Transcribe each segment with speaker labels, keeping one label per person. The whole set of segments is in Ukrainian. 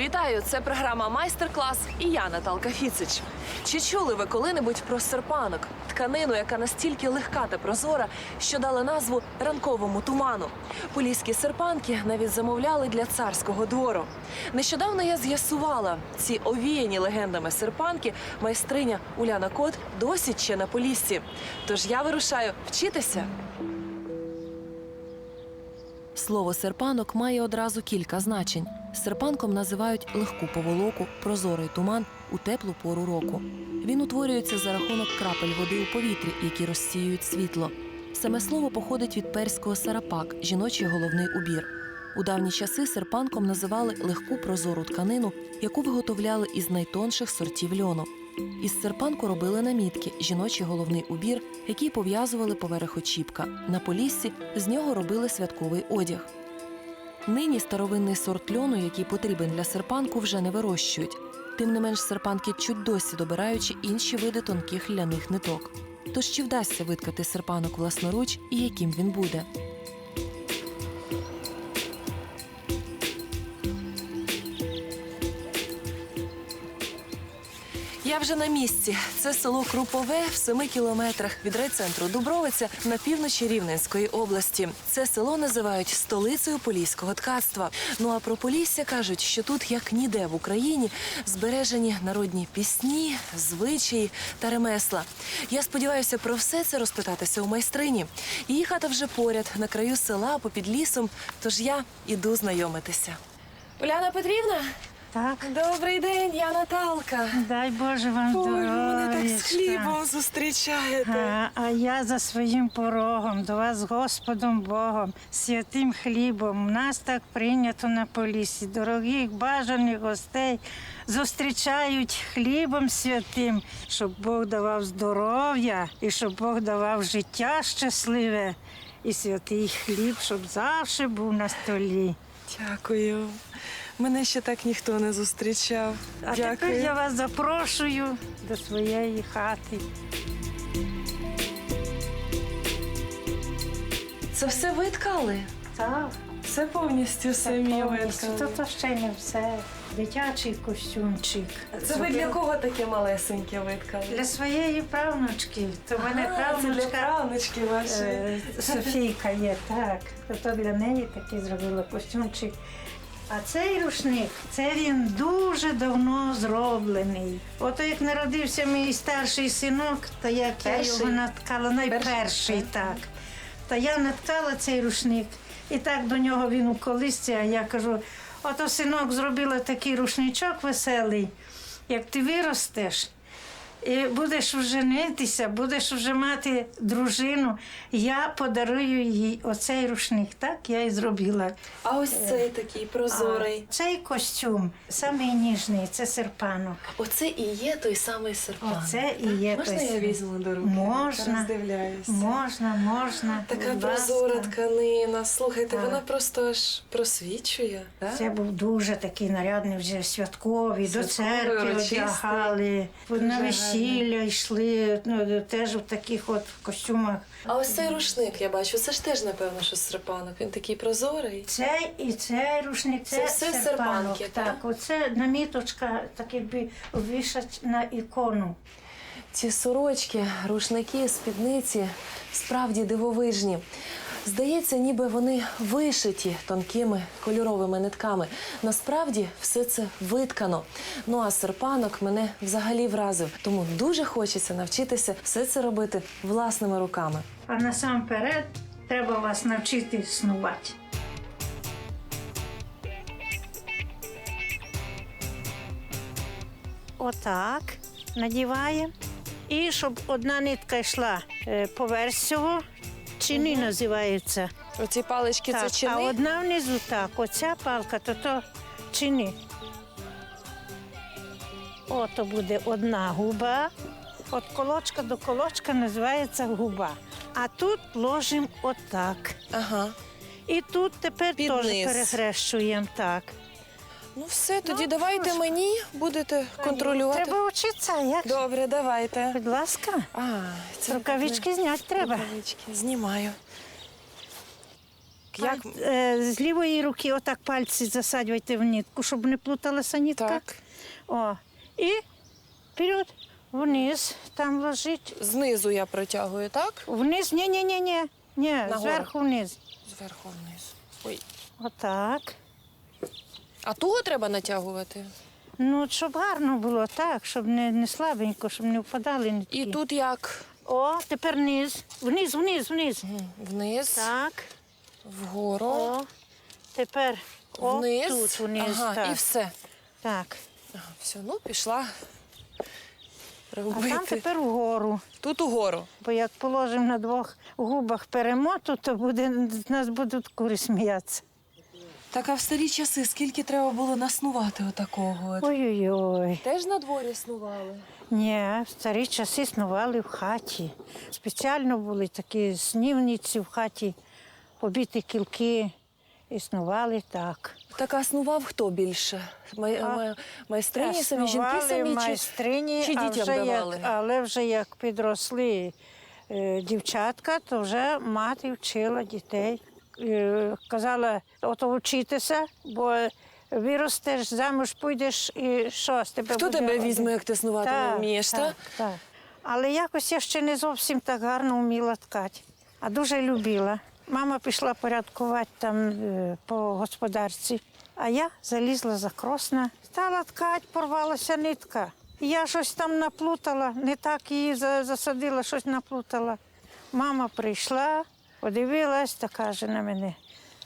Speaker 1: Вітаю! Це програма Майстер-клас і я Наталка Фіцич. Чи чули ви коли-небудь про серпанок? Тканину, яка настільки легка та прозора, що дала назву ранковому туману. Поліські серпанки навіть замовляли для царського двору. Нещодавно я з'ясувала, ці овіяні легендами серпанки майстриня Уляна Кот досі ще на поліссі. Тож я вирушаю вчитися. Слово серпанок має одразу кілька значень. Серпанком називають легку поволоку, прозорий туман у теплу пору року. Він утворюється за рахунок крапель води у повітрі, які розсіюють світло. Саме слово походить від перського сарапак жіночий головний убір. У давні часи серпанком називали легку прозору тканину, яку виготовляли із найтонших сортів льону. Із серпанку робили намітки, жіночий головний убір, який пов'язували поверх очіпка. На поліссі з нього робили святковий одяг. Нині старовинний сорт льону, який потрібен для серпанку, вже не вирощують. Тим не менш, серпанки чуть досі добираючи інші види тонких ляних ниток. Тож чи вдасться виткати серпанок власноруч і яким він буде? Вже на місці. Це село Крупове в семи кілометрах від райцентру Дубровиця на півночі Рівненської області. Це село називають столицею поліського ткацтва. Ну а про Полісся кажуть, що тут, як ніде в Україні, збережені народні пісні, звичаї та ремесла. Я сподіваюся про все це розпитатися у майстрині. Її хата вже поряд, на краю села, попід лісом. Тож я іду знайомитися. Уляна Петрівна,
Speaker 2: Так,
Speaker 1: добрий день, я Наталка.
Speaker 2: дай Боже вам
Speaker 1: Ой, ви мене так з хлібом зустрічаєте.
Speaker 2: А, а я за своїм порогом, до вас, Господом Богом, святим хлібом. У нас так прийнято на полісі. Дорогих бажаних гостей зустрічають хлібом святим, щоб Бог давав здоров'я і щоб Бог давав життя щасливе. І святий хліб, щоб завжди був на столі.
Speaker 1: Дякую. Мене ще так ніхто не зустрічав.
Speaker 2: А тепер я вас запрошую до своєї хати.
Speaker 1: Це все ви ткали?
Speaker 2: Так.
Speaker 1: Все повністю самі виткали?
Speaker 2: То, то ще не все. Дитячий костюмчик.
Speaker 1: Це ви для кого таке малесеньке виткали?
Speaker 2: Для своєї правнучки. То в мене
Speaker 1: А, це для
Speaker 2: правнучка
Speaker 1: правнучки вашої.
Speaker 2: е, Софійка є, так. То, то для неї такий зробила костюмчик. А цей рушник, це він дуже давно зроблений. Ото як народився мій старший синок, то як я його наткала, найперший,
Speaker 1: Перший,
Speaker 2: так. Та я наткала цей рушник, і так до нього він у колисці, а я кажу: ото синок зробила такий рушничок веселий, як ти виростеш. І будеш женитися, будеш вже мати дружину. Я подарую їй оцей рушник. Так я і зробила.
Speaker 1: А ось цей такий прозорий.
Speaker 2: А цей костюм самий ніжний, це серпанок.
Speaker 1: Оце і є той самий серпанок.
Speaker 2: Оце і є
Speaker 1: Можна
Speaker 2: той
Speaker 1: я візьму до руки?
Speaker 2: Можна.
Speaker 1: Роздивляюся.
Speaker 2: Можна, можна.
Speaker 1: Така прозора тканина. Слухайте,
Speaker 2: Так.
Speaker 1: вона просто аж просвічує. так?
Speaker 2: Це був дуже такий нарядний вже святковий, до церкви одягали,
Speaker 1: Дуже
Speaker 2: на
Speaker 1: гарний.
Speaker 2: Весілля йшли, ну, теж в таких от костюмах.
Speaker 1: А ось цей рушник я бачу, це ж теж, напевно, що серпанок. Він такий прозорий.
Speaker 2: Цей і цей рушник, це,
Speaker 1: Це все
Speaker 2: серпанок.
Speaker 1: серпанки, так?
Speaker 2: Так, оце наміточка, так якби вішать на ікону.
Speaker 1: Ці сорочки, рушники, спідниці справді дивовижні. Здається, ніби вони вишиті тонкими кольоровими нитками. Насправді все це виткано. Ну а серпанок мене взагалі вразив. Тому дуже хочеться навчитися все це робити власними руками.
Speaker 2: А насамперед треба вас навчити снувати. Отак надіваємо. І щоб одна нитка йшла е, поверх цього, чини називається.
Speaker 1: Оці палички
Speaker 2: Так,
Speaker 1: це чини.
Speaker 2: А одна внизу так, оця палка, то то чини. Ото буде одна губа. От колочка до колочка називається губа. А тут ложимо отак.
Speaker 1: Ага.
Speaker 2: І тут тепер теж перехрещуємо так.
Speaker 1: Ну все, тоді
Speaker 2: Ну,
Speaker 1: давайте
Speaker 2: трошки.
Speaker 1: мені будете контролювати.
Speaker 2: Треба вчитися, як?
Speaker 1: Добре, давайте.
Speaker 2: Будь ласка,
Speaker 1: А, це
Speaker 2: рукавички зняти треба.
Speaker 1: Рукавички. Знімаю. Як
Speaker 2: Паль- е, з лівої руки отак пальці засаджуйте в нитку, щоб не плуталася нитка.
Speaker 1: так?
Speaker 2: О. І вперед, вниз, там ложить.
Speaker 1: Знизу я протягую, так?
Speaker 2: Вниз, ні, ні, ні, ні. Ні,
Speaker 1: Нагору.
Speaker 2: зверху вниз.
Speaker 1: Зверху вниз. Ой.
Speaker 2: Отак.
Speaker 1: А туго треба натягувати?
Speaker 2: Ну, от щоб гарно було так, щоб не, не слабенько, щоб не впадали нитки.
Speaker 1: І тут як?
Speaker 2: О, тепер вниз. Вниз, вниз, вниз.
Speaker 1: Вниз,
Speaker 2: Так.
Speaker 1: вгору,
Speaker 2: О. Тепер о,
Speaker 1: вниз.
Speaker 2: тут вниз.
Speaker 1: ага,
Speaker 2: так.
Speaker 1: і все.
Speaker 2: так.
Speaker 1: Ага, все, ну пішла
Speaker 2: А там тепер вгору.
Speaker 1: Тут угору.
Speaker 2: Бо як положимо на двох губах перемоту, то буде, з нас будуть кури сміятися.
Speaker 1: Так а в старі часи скільки треба було наснувати отакого? от?
Speaker 2: Ой-ой-ой.
Speaker 1: Теж на дворі снували.
Speaker 2: Ні, в старі часи снували в хаті. Спеціально були такі снівниці в хаті, побіті кілки і снували так.
Speaker 1: Так а снував хто більше? Май,
Speaker 2: А,
Speaker 1: май- майстрині самі, жінки самі
Speaker 2: майстрині,
Speaker 1: чи
Speaker 2: а
Speaker 1: дітям
Speaker 2: вже
Speaker 1: давали?
Speaker 2: Як, але вже як підросли е, дівчатка, то вже мати вчила дітей. Е, казала, ото вчитися, бо виростеш, замуж підеш і що з тебе
Speaker 1: Хто
Speaker 2: буде
Speaker 1: тебе візьме, як ти снувати не вмієш, так?
Speaker 2: так, так. Але якось я ще не зовсім так гарно вміла ткати, а дуже любила. Мама пішла порядкувати там е, по господарці, а я залізла за кросна, стала ткати, порвалася нитка. Я щось там наплутала, не так її засадила, щось наплутала. Мама прийшла, подивилась та каже на мене: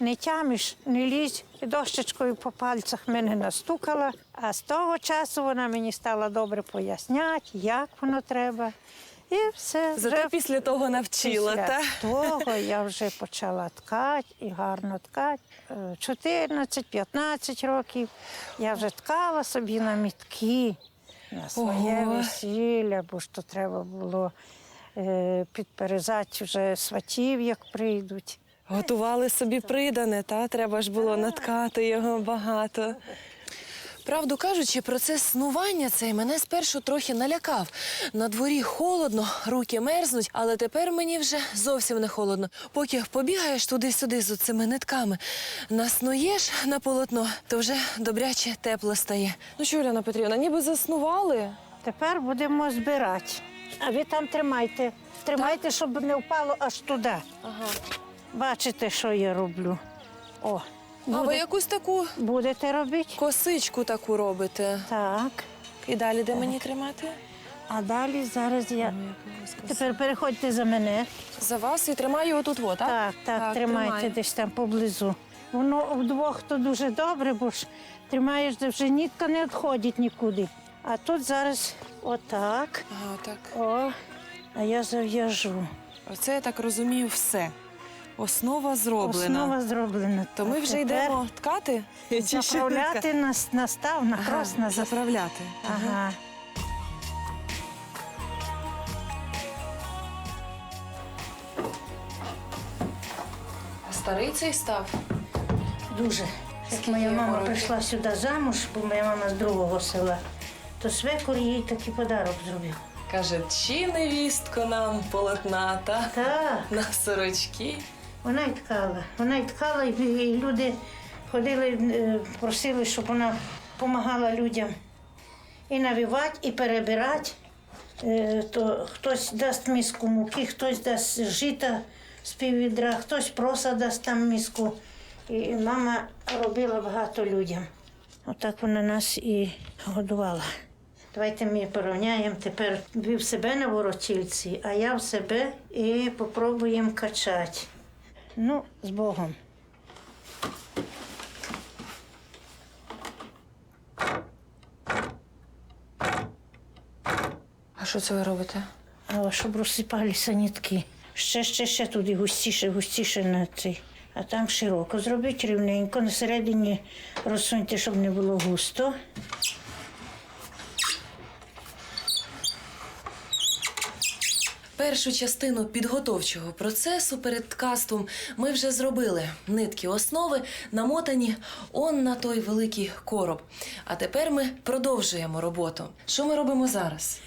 Speaker 2: не тямиш, не лізь. І дощечкою по пальцях мене настукала. А з того часу вона мені стала добре поясняти, як воно треба. І все.
Speaker 1: Зате
Speaker 2: вже
Speaker 1: після того навчила,
Speaker 2: після
Speaker 1: так?
Speaker 2: того я вже почала ткати і гарно ткати. Е, 14-15 років я вже ткала собі на мітки на своє весілля, бо ж то треба було е, підперезати вже сватів, як прийдуть.
Speaker 1: Готували собі придане, та треба ж було наткати його багато. Правду кажучи, процес снування цей мене спершу трохи налякав. На дворі холодно, руки мерзнуть, але тепер мені вже зовсім не холодно. Поки побігаєш туди-сюди з цими нитками, наснуєш на полотно, то вже добряче тепло стає. Ну що, Уляна Петрівна, ніби заснували.
Speaker 2: Тепер будемо збирати. А ви там тримайте. Тримайте, щоб не впало аж туди.
Speaker 1: Ага.
Speaker 2: Бачите, що я роблю. О,
Speaker 1: А ви
Speaker 2: буде-
Speaker 1: якусь таку
Speaker 2: будете робити?
Speaker 1: косичку таку робите.
Speaker 2: Так.
Speaker 1: І далі де мені тримати?
Speaker 2: А далі зараз я. Тепер переходьте за мене.
Speaker 1: За вас і тримаю отут, во, так?
Speaker 2: Так, так, тримайте
Speaker 1: тримаю.
Speaker 2: десь там поблизу. Воно вдвох то дуже добре, бо ж тримаєш, де вже нітка не відходить нікуди. А тут зараз отак.
Speaker 1: Ага, так.
Speaker 2: О, а я зав'яжу.
Speaker 1: Оце я так розумію все. Основа зроблена.
Speaker 2: Основа зроблена.
Speaker 1: То ми вже
Speaker 2: тепер
Speaker 1: йдемо ткати? Чи ще
Speaker 2: Заправляти на, настав на
Speaker 1: Ага,
Speaker 2: крос на
Speaker 1: заправляти.
Speaker 2: Ага.
Speaker 1: Старий цей став.
Speaker 2: Дуже. Як моя
Speaker 1: йому
Speaker 2: мама
Speaker 1: років?
Speaker 2: прийшла сюди замуж, бо моя мама з другого села, то свекор їй такий подарок зробив.
Speaker 1: Каже, чи невістко нам полотна, та?
Speaker 2: Так,
Speaker 1: На сорочки.
Speaker 2: вона й ткала. Вона й ткала, і і люди ходили, е, просили, щоб вона допомагала людям і навівати, і перебирати. Е, То хтось дасть миску муки, хтось дасть жита з піввідра, хтось проса дасть там миску. І мама робила багато людям. Отак вона нас і годувала. Давайте ми порівняємо тепер ви в себе на воротільці, а я в себе і попробуємо качати. Ну, з Богом.
Speaker 1: А що це ви робите?
Speaker 2: А щоб розсипалися нитки. Ще, ще, ще туди густіше, густіше на цей. А там широко зробіть рівненько. На середині розсуньте, щоб не було густо.
Speaker 3: Першу частину підготовчого процесу перед ткацтвом ми вже зробили. Нитки основи намотані он на той великий короб. А тепер ми продовжуємо роботу. Що ми робимо зараз?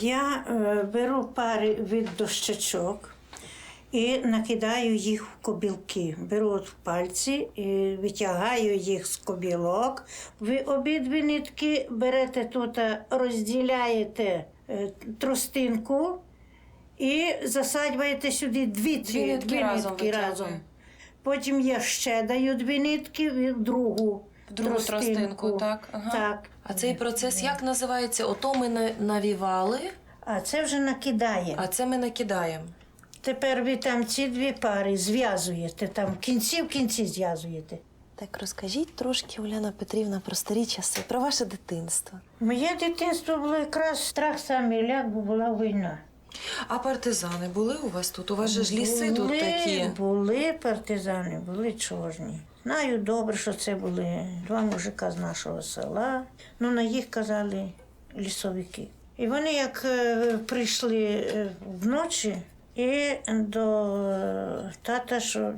Speaker 2: Я е, беру пари від дощечок і накидаю їх в кобілки. Беру от пальці, і витягаю їх з кобілок. Ви обидві нитки берете тут, е, розділяєте е, тростинку і засаджуєте сюди дві,
Speaker 4: Дві нитки разом
Speaker 2: нитки разом. Потім я ще даю дві нитки в другу.
Speaker 4: В другу тростинку, так? Ага.
Speaker 2: Так.
Speaker 1: А цей процес як називається? Ото ми на- навівали,
Speaker 2: А це вже накидає.
Speaker 1: а це ми накидаємо.
Speaker 2: Тепер ви там ці дві пари зв'язуєте, там кінці в кінці зв'язуєте.
Speaker 4: Так розкажіть трошки, Уляна Петрівна, про старі часи, про ваше дитинство.
Speaker 2: Моє дитинство було якраз страх самий ляк, бо була війна.
Speaker 1: А партизани були у вас тут? У вас же ж ліси тут
Speaker 2: Були-
Speaker 1: такі.
Speaker 2: Були партизани, були чорні. Знаю добре, що це були два мужика з нашого села. Ну, на їх казали лісовики. І вони як е, прийшли е, вночі і до е, тата, що е,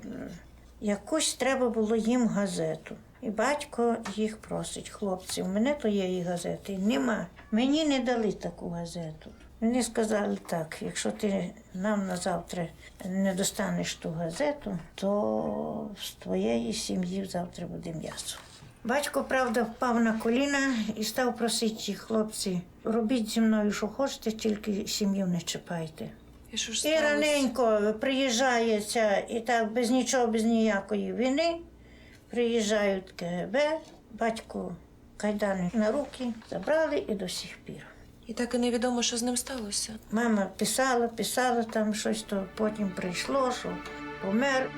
Speaker 2: якусь треба було їм газету. І батько їх просить, хлопці, у мене тієї газети нема. Мені не дали таку газету. Мені сказали так, якщо ти нам на завтра не достанеш ту газету, то з твоєї сім'ї завтра буде м'ясо. Батько, правда, впав на коліна і став просити хлопці, робіть зі мною, що хочете, тільки сім'ю не чіпайте.
Speaker 1: І що ж
Speaker 2: І раненько приїжджає ця, і так без нічого, без ніякої війни. Приїжджають КГБ, батько кайдани на руки забрали і до сих пір.
Speaker 1: І так і невідомо, що з ним сталося.
Speaker 2: Мама писала, писала там щось, то потім прийшло, що помер.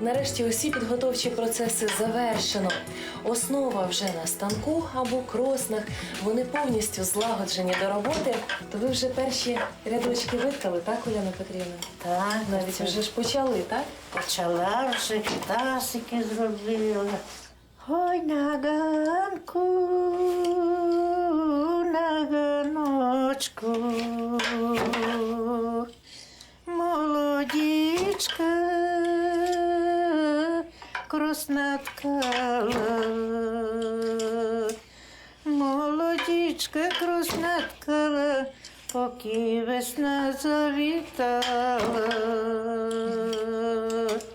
Speaker 1: Нарешті усі підготовчі процеси завершено. Основа вже на станку або кроснах. Вони повністю злагоджені до роботи. То ви вже перші рядочки виткали, так, Уляна Петрівна?
Speaker 2: Так,
Speaker 1: Навіть
Speaker 2: це
Speaker 1: вже ж почали, так?
Speaker 2: почала вже тасики зробила. Ой, на ганку, на ганочку, молодічка, ткала, молодічка, кросна ткала, поки весна завітала,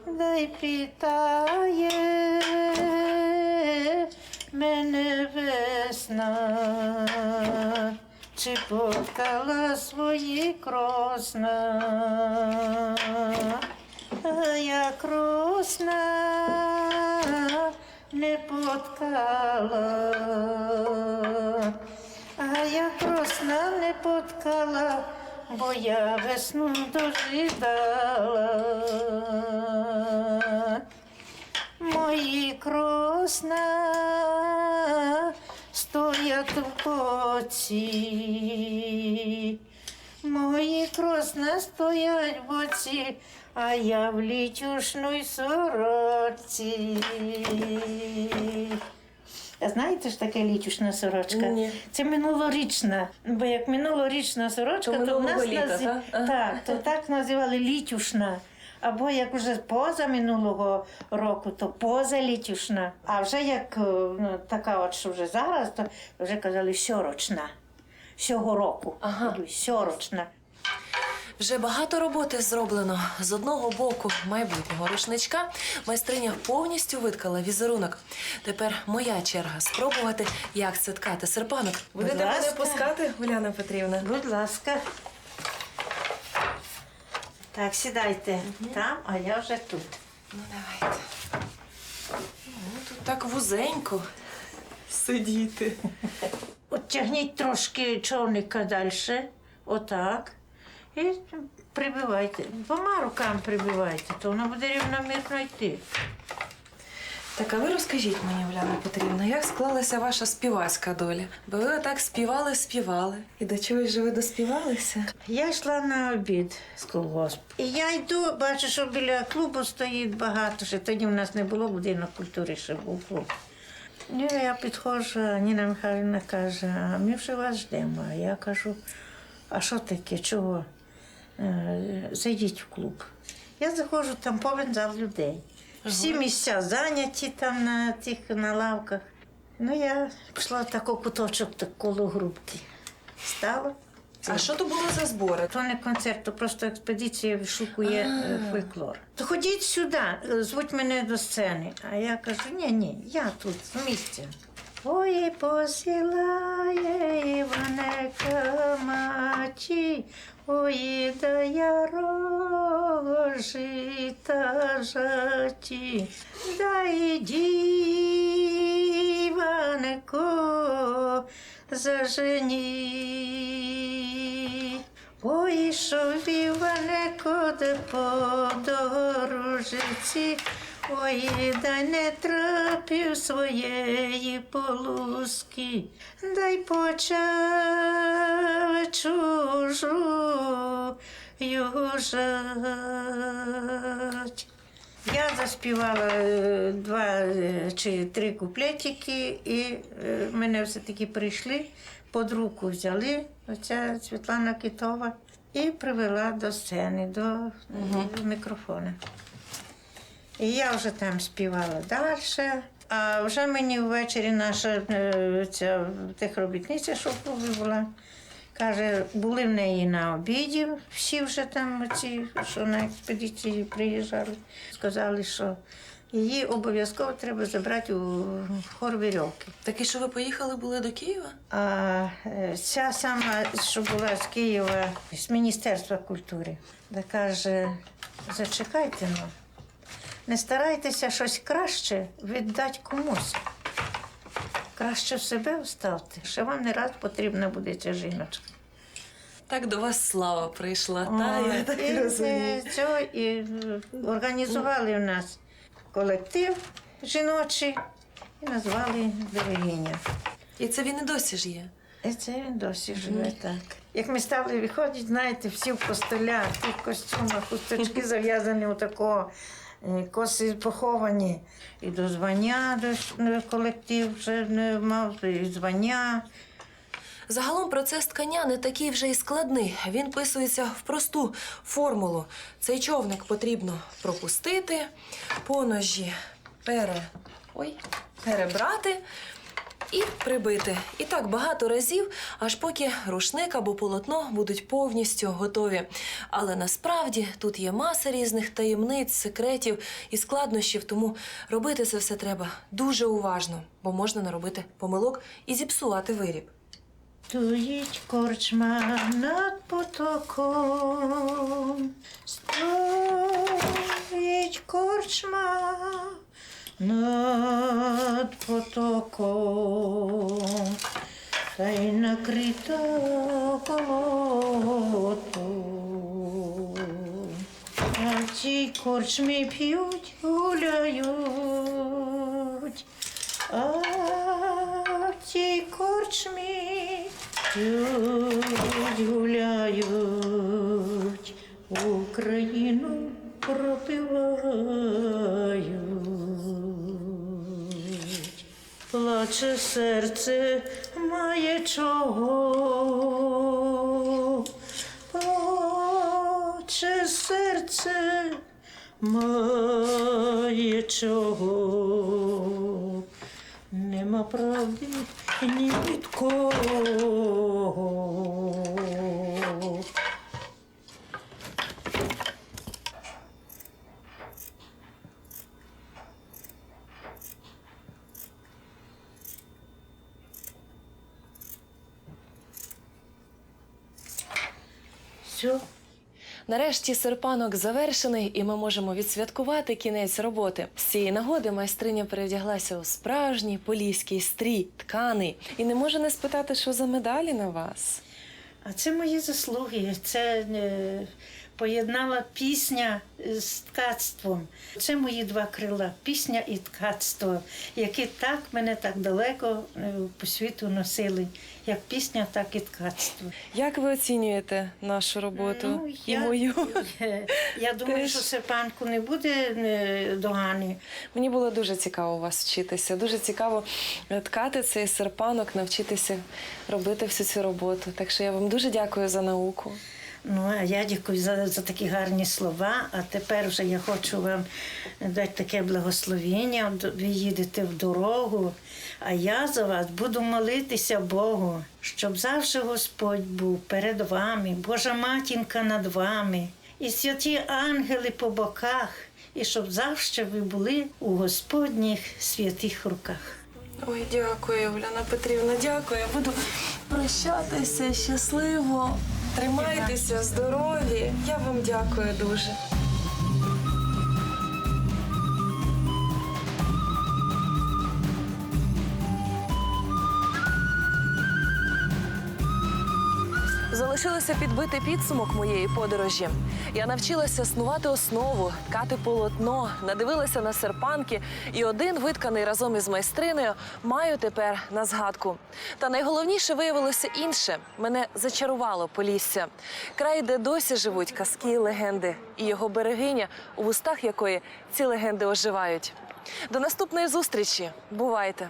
Speaker 2: дай питає мене весна, чи поткала свої кросна, я кросна не поткала. А я кросна не поткала, бо я весну дожидала. Мої кросна стоять в боці. Мої кросна стоять в боці, а я в літюшній сорочці. А знаєте ж таке літюшна сорочка?
Speaker 1: Ні.
Speaker 2: Це минулорічна. Бо як минулорічна сорочка,
Speaker 1: То
Speaker 2: то, в нас
Speaker 1: літа, так? Ага.
Speaker 2: так, то так називали літюшна. Або як вже поза минулого року, то поза літюшна. А вже як е, ну, така, от що вже зараз, то вже казали сьорочна. Сього року.
Speaker 1: Ага.
Speaker 2: Сьорочна.
Speaker 1: Вже багато роботи зроблено. З одного боку майбутнього рушничка майстриня повністю виткала візерунок. Тепер моя черга спробувати, як це ткати серпанок.
Speaker 2: Будете мене
Speaker 1: пускати, Уляна Петрівна?
Speaker 2: Будь ласка. Так, сідайте там, а я вже тут.
Speaker 1: Ну, давайте. Ну, тут так вузенько сидіти.
Speaker 2: От тягніть трошки човника далі, отак. І прибивайте. Двома руками прибивайте, то воно буде рівномірно йти.
Speaker 1: Так, а ви розкажіть мені, Уляна Петрівна, як склалася ваша співацька доля? Бо ви отак співали, співали. І до чогось же ви доспівалися?
Speaker 2: Я йшла на обід з колгоспу. І я йду, бачу, що біля клубу стоїть багато. Ще тоді в нас не було будинок культури, ще був клуб. Ну, я підходжу, Ніна Михайлівна каже, а ми вже вас ждемо. А я кажу, а що таке, чого? Е, зайдіть в клуб. Я заходжу, там повен зал людей. Всі місця зайняті там на тих на лавках. Ну, я пішла в такий куточок так коло грубки. Стала.
Speaker 1: А що то було за збори?
Speaker 2: То не концерт, то просто експедиція вишукує е, фольклор. То ходіть сюди, е, звуть мене до сцени. А я кажу, ні, ні, я тут, з місця. Ой, посилає Іванека маті, ой, да я рожі та жаті, да і діванеко зажені. Ой, що віванеко де по дорожиці, ой, да не трапив своєї полуски, дай почав чужу южать. Я заспівала е, два е, чи три куплетики, і е, мене все-таки прийшли, під руку взяли, оця Світлана Китова, і привела до сцени, до е, мікрофона. І я вже там співала далі. А вже мені ввечері наша е, ця техробітниця, що в клубі була, каже, були в неї на обіді, всі вже там ці, що на експедиції приїжджали. Сказали, що її обов'язково треба забрати у хор вірьовки.
Speaker 1: Так і що ви поїхали були до Києва?
Speaker 2: А е, ця сама, що була з Києва, з Міністерства культури, каже, зачекайте ну, не старайтеся щось краще віддати комусь. Краще в себе вставте, що вам не раз потрібна буде ця жіночка.
Speaker 1: Так до вас слава прийшла, та я так
Speaker 2: і,
Speaker 1: розумію.
Speaker 2: цього, і організували в нас колектив жіночий і назвали Берегиня.
Speaker 1: І це він і досі ж є.
Speaker 2: І це він досі живе так. Як ми стали виходити, знаєте, всі в костелях, в костюмах, хусточки зав'язані у такого, коси поховані. І до звання до е, колектив вже не мав, і звання.
Speaker 1: Загалом процес ткання не такий вже й складний. Він писується в просту формулу. Цей човник потрібно пропустити, поножі пере... Ой, перебрати і прибити. І так багато разів, аж поки рушник або полотно будуть повністю готові. Але насправді тут є маса різних таємниць, секретів і складнощів, тому робити це все треба дуже уважно, бо можна наробити помилок і зіпсувати виріб.
Speaker 2: Стоїть корчма над потоком, стоїть корчма над потоком, та й накрита болотом. А в цій корчмі п'ють, гуляють, а в цій корчмі п'ють, гуляють, Україну пропивають. Плаче серце має чого, плаче серце має чого, нема правди ні від кого. Все.
Speaker 1: Нарешті серпанок завершений, і ми можемо відсвяткувати кінець роботи. З цієї нагоди майстриня перевдяглася у справжній поліський стрій, тканий. І не може не спитати, що за медалі на вас.
Speaker 2: А це мої заслуги. Це е, поєднала пісня з ткацтвом. Це мої два крила пісня і ткацтво, які так мене так далеко е, по світу носили. Як пісня, так і ткацтво.
Speaker 1: Як ви оцінюєте нашу роботу
Speaker 2: Ну,
Speaker 1: і
Speaker 2: я-
Speaker 1: мою?
Speaker 2: Е, Я думаю,
Speaker 1: Теж.
Speaker 2: що серпанку не буде е, догани.
Speaker 1: Мені було дуже цікаво у вас вчитися. Дуже цікаво е, ткати цей серпанок, навчитися робити всю цю роботу. Так що я вам дуже дякую за науку.
Speaker 2: Ну, а я дякую за, за такі гарні слова. А тепер вже я хочу вам дати таке благословення. Ви їдете в дорогу, а я за вас буду молитися Богу, щоб завжди Господь був перед вами, Божа матінка над вами, і святі ангели по боках, і щоб завжди ви були у Господніх святих руках.
Speaker 1: Ой, дякую, Уляна Петрівна, дякую. Я буду прощатися щасливо. Тримайтеся, здорові. Я вам дякую дуже. Залишилося підбити підсумок моєї подорожі. Я навчилася снувати основу, ткати полотно, надивилася на серпанки, і один витканий разом із майстриною маю тепер на згадку. Та найголовніше виявилося інше. Мене зачарувало Полісся. Край, де досі живуть казки і легенди, і його берегиня, у вустах якої ці легенди оживають. До наступної зустрічі. Бувайте!